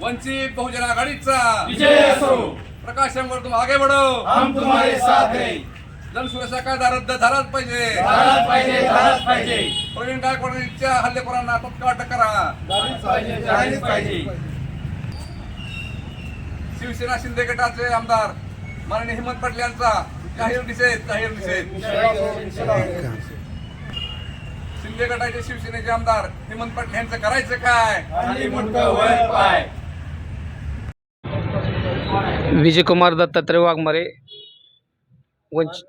वंचित बहुजन आघाडीचा. विजय असो. प्रकाश आंबेडकर तुम आगे बढ़ो. हम तुम्हारे साथ हैं. जनसुरक्षा कायदा रद्द झालाच पाहिजे. झालाच पाहिजे झालाच पाहिजे. प्रवीण गायकवाडांच्या हल्लेखोरांना तत्काळ अटक करा झालीच पाहिजे झालीच पाहिजे. शिवसेना शिंदे गटाचे आमदार माननीय हेमंत पाटील यांचा जाहीर निषेध जाहीर निषेध. शिंदे गटाचे शिवसेनेचे आमदार हेमंत पाटील यांचं करायचं काय? विजयकुमार दत्तात्रय वाघमारे. वंच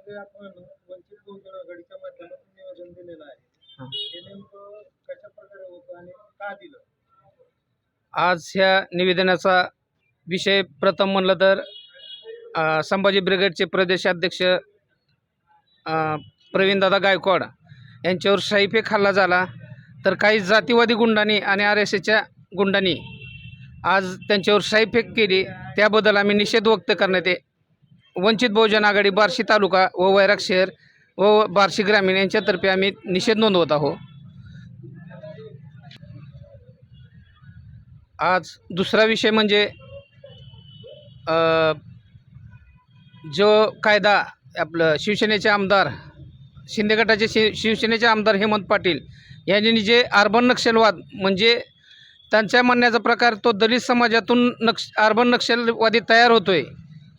आज ह्या निवेदनाचा विषय प्रथम म्हणलं तर संभाजी ब्रिगेडचे प्रदेशाध्यक्ष प्रवीणदादा गायकवाड यांच्यावर शाईफेक हल्ला झाला. तर काही जातीवादी गुंडांनी आणि आर एस एच्या गुंडांनी आज त्यांच्यावर शाईफेक केली. त्याबद्दल आम्ही निषेध व्यक्त करण्यात ये वंचित बहुजन आघाडी बार्शी तालुका व वैराग शहर व बार्शी ग्रामीण यांच्यातर्फे आम्ही निषेध नोंदवत आहोत. आज दुसरा विषय म्हणजे जो कायदा आपलं शिवसेनेचे आमदार शिंदे गटाचे शि शिवसेनेचे आमदार हेमंत पाटील यांनी जे अर्बन नक्षलवाद म्हणजे त्यांच्या म्हणण्याचा प्रकार तो दलित समाजातून नक्ष अर्बन नक्षलवादी तयार होतो आहे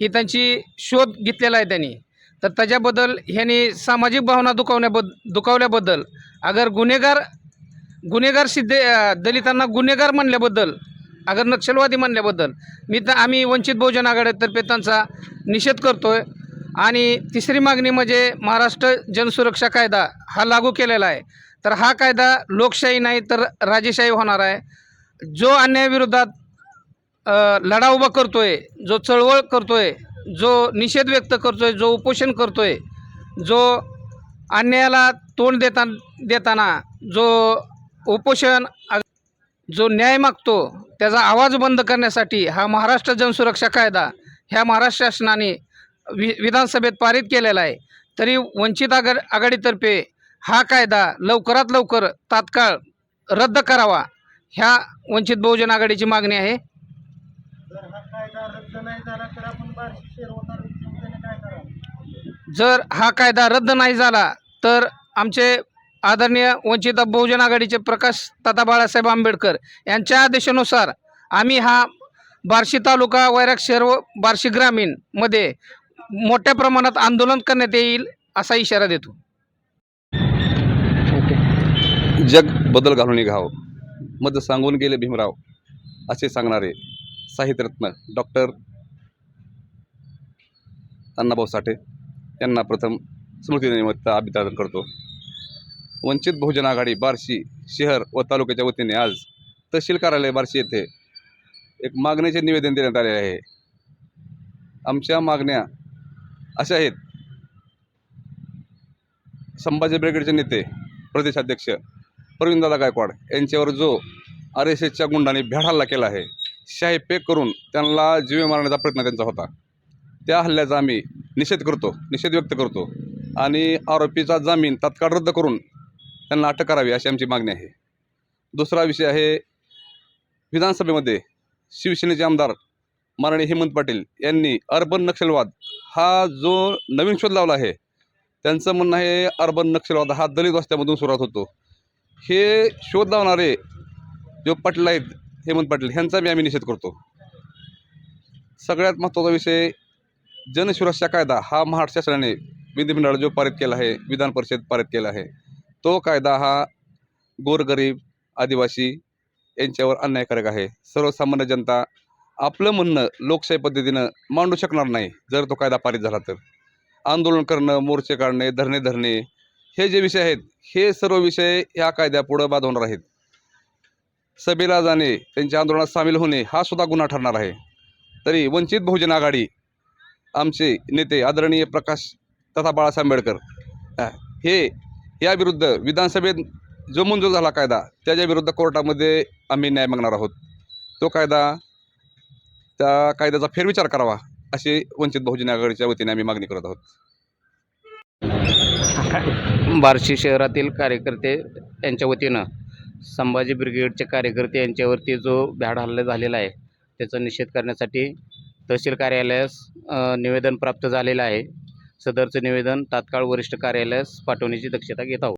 ही त्यांची शोध घेतलेला आहे त्यांनी. तर त्याच्याबद्दल ह्यांनी सामाजिक भावना दुखावण्याबद्द दुखावल्याबद्दल अगर गुन्हेगार गुन्हेगार सिद्धे दलितांना गुन्हेगार म्हणल्याबद्दल अगर नक्षलवादी म्हणल्याबद्दल मी तर आम्ही वंचित बहुजन आघाडीतर्फे त्यांचा निषेध करतो आहे आणि तिसरी मागणी म्हणजे महाराष्ट्र जनसुरक्षा कायदा हा लागू केलेला आहे. तर हा कायदा लोकशाही नाही तर राजेशाही होणार आहे. जो अन्यायाविरोधात लढा उभा करतो आहे जो चळवळ करतो आहे जो निषेध व्यक्त करतो आहे जो उपोषण करतो आहे जो अन्यायाला तोंड देता देताना जो उपोषण जो न्याय मागतो त्याचा आवाज बंद करण्यासाठी हा महाराष्ट्र जनसुरक्षा कायदा ह्या महाराष्ट्र शासनाने वि विधानसभेत पारित केलेला आहे. तरी वंचित आघाड आघाडीतर्फे हा कायदा लवकरात लवकर तात्काळ रद्द करावा. ह्या वंचित बहुजन आघाडीची मागणी आहे. जर हा कायदा रद्द नाही झाला तर आपण बार्शी शेअर होणार त्याने काय करावं जर हा कायदा रद्द नाही झाला तर आमचे आदरणीय वंचित बहुजन आघाडीचे प्रकाश ताता बाळासाहेब आंबेडकर यांच्या आदेशानुसार आम्ही हा बार्शी तालुका वैराग शहर व बार्शी ग्रामीणमध्ये मोठ्या प्रमाणात आंदोलन करण्यात येईल असा इशारा देतो. जग बदल घालून घाव मत सांगून गेले भीमराव असे सांगणारे साहित्यरत्न डॉक्टर अण्णाभाऊ साठे यांना प्रथम स्मृतीनिमित्त अभिवादन करतो. वंचित बहुजन आघाडी बार्शी शहर व तालुक्याच्या वतीने आज तहसील कार्यालय बार्शी येथे एक मागणीचे निवेदन देण्यात आले आहे. आमच्या मागण्या अशा आहेत. संभाजी ब्रिगेडचे नेते प्रदेशाध्यक्ष प्रवीणदादा गायकवाड यांच्यावर जो आर एस एसच्या गुंडाने भ्याड हल्ला केला आहे शाही पेक करून त्यांना जीवे मारण्याचा प्रयत्न त्यांचा होता. त्या हल्ल्याचा आम्ही निषेध करतो निषेध व्यक्त करतो आणि आरोपीचा जामीन तात्काळ रद्द करून त्यांना अटक करावी अशी आमची मागणी आहे. दुसरा विषय आहे विधानसभेमध्ये शिवसेनेचे आमदार माननीय हेमंत पाटील यांनी अर्बन नक्षलवाद हा जो नवीन शोध लावला आहे त्यांचं म्हणणं आहे अर्बन नक्षलवाद हा दलित वस्त्यामधून सुरुवात होतो. हे शोध लावणारे जो पाटील आहेत हेमंत पाटील ह्यांचा बी आम्ही निषेध करतो. सगळ्यात महत्त्वाचा विषय जनसुरक्षा कायदा हा महाराष्ट्र शासनाने विधिमंडळ जो पारित केला आहे विधान परिषद पारित केला आहे तो कायदा हा गोरगरीब आदिवासी यांच्यावर अन्यायकारक आहे. सर्वसामान्य जनता आपलं म्हणणं लोकशाही पद्धतीनं मांडू शकणार नाही जर तो कायदा पारित झाला तर. आंदोलन करणं मोर्चे काढणे धरणे धरणे हे जे विषय आहेत हे सर्व विषय या कायद्यापुढं बाद होणार आहेत सभेला जाणे त्यांच्या आंदोलनात सामील होणे हा सुद्धा गुन्हा ठरणार आहे. तरी वंचित बहुजन आघाडी आमचे नेते आदरणीय प्रकाश तथा बाळासाहेब आंबेडकर हे याविरुद्ध विधानसभेत जो मंजूर झाला कायदा त्याच्या विरुद्ध कोर्टामध्ये आम्ही न्याय मागणार आहोत. तो कायदा त्या कायद्याचा फेरविचार करावा अशी वंचित बहुजन आघाडीच्या वतीने आम्ही मागणी करत आहोत. बार्शी शहरातील कार्यकर्ते यांच्या वतीनं संभाजी ब्रिगेडचे कार्यकर्ते यांच्यावरती जो भ्याड हल्ला झालेला आहे त्याचा निषेध करण्यासाठी तहसील कार्यालयास निवेदन प्राप्त झालेलं आहे. सदरचं निवेदन तात्काळ वरिष्ठ कार्यालयास पाठवण्याची दक्षता घेत आहोत.